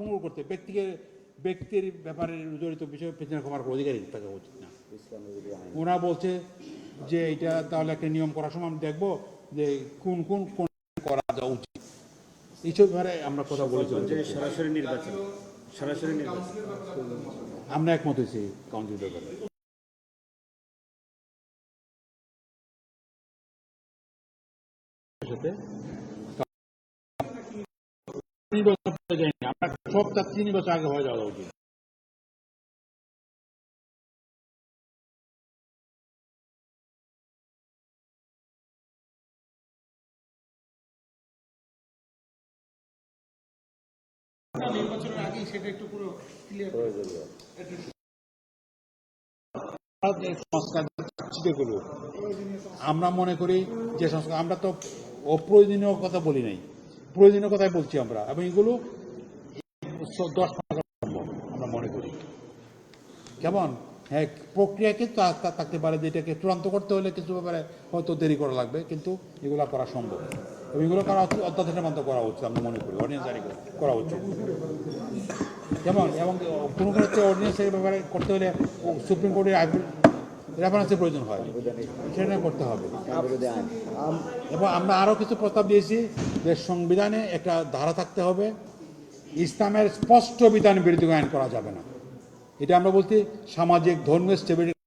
পুঙ্গল করতে ব্যক্তিকে ব্যক্তির ব্যাপারে জড়িত বিষয়ে পেছনে ক্ষমার অধিকারী থাকা উচিত না ওরা বলছে যে এটা তাহলে একটা নিয়ম করার সময় আমি দেখব যে কোন কোন কোন করা যাওয়া উচিত। এইসব ব্যাপারে আমরা কথা বলেছিলাম। যে সরাসরি নির্বাচন সরাসরি নির্বাচন। আমরা একমত হয়েছি কাউন্সিল ব্যাপারে। সাথে সবটা তিন বছর আগে হয়ে যাওয়া উচিত। সংস্কার চিঠি করব আমরা মনে করি যে সংস্কার আমরা তো অপ্রয়োজনীয় কথা বলি নাই। প্রয়োজনীয় কথাই বলছি আমরা। এবং এগুলো দশ আমরা মনে করি। কেমন? হ্যাঁ প্রক্রিয়া কিন্তু থাকতে পারে যেটাকে চূড়ান্ত করতে হলে কিছু ব্যাপারে হয়তো দেরি করা লাগবে, কিন্তু এগুলো করা সম্ভব। এবং এগুলো করা অধ্যাদেশের মতো করা উচিত আমরা মনে করি অর্ডিনেন্স জারি করা উচিত যেমন এবং কোনো কোনো হচ্ছে অর্ডিনেন্সের ব্যাপারে করতে হলে সুপ্রিম কোর্টের রেফারেন্সের প্রয়োজন হয়, সেটা করতে হবে। এবং আমরা আরও কিছু প্রস্তাব দিয়েছি যে সংবিধানে একটা ধারা থাকতে হবে ইসলামের স্পষ্ট বিধান বিরোধী আইন করা যাবে না। এটা আমরা বলছি সামাজিক ধর্মীয় স্টেবিলিটি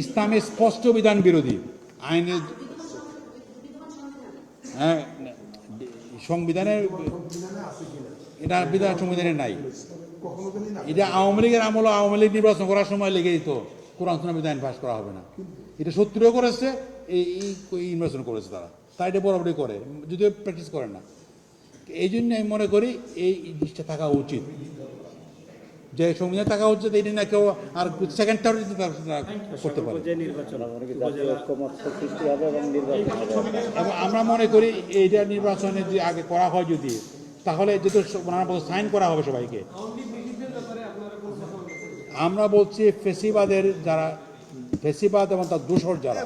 ইসলামের স্পষ্ট বিধান বিরোধী। আইনের হ্যাঁ সংবিধানের এটা বিধান সংবিধানে নাই। এটা আওয়ামী লীগের আমল, আওয়ামী লীগ নির্বাচন করার সময় লেগে দিত কোরআন বিধান পাস করা হবে না। এটা শত্রুও করেছে, এই নির্বাচন করেছে তারা। তাই এটা বরাবরই করে, যদিও প্র্যাকটিস করে না। এই জন্য আমি মনে করি এই জিনিসটা থাকা উচিত। যে সংবিধান থাকা উচিত এইটা না কেউ আর সেকেন্ড টার্ম করতে পারে যে এবং নির্বাচন হবে এবং আমরা মনে করি এইটা নির্বাচনে যদি আগে করা হয় যদি তাহলে যেহেতু সাইন করা হবে সবাইকে। আমরা বলছি ফেসিবাদের যারা ফেসিবাদ এবং তার দোষর যারা।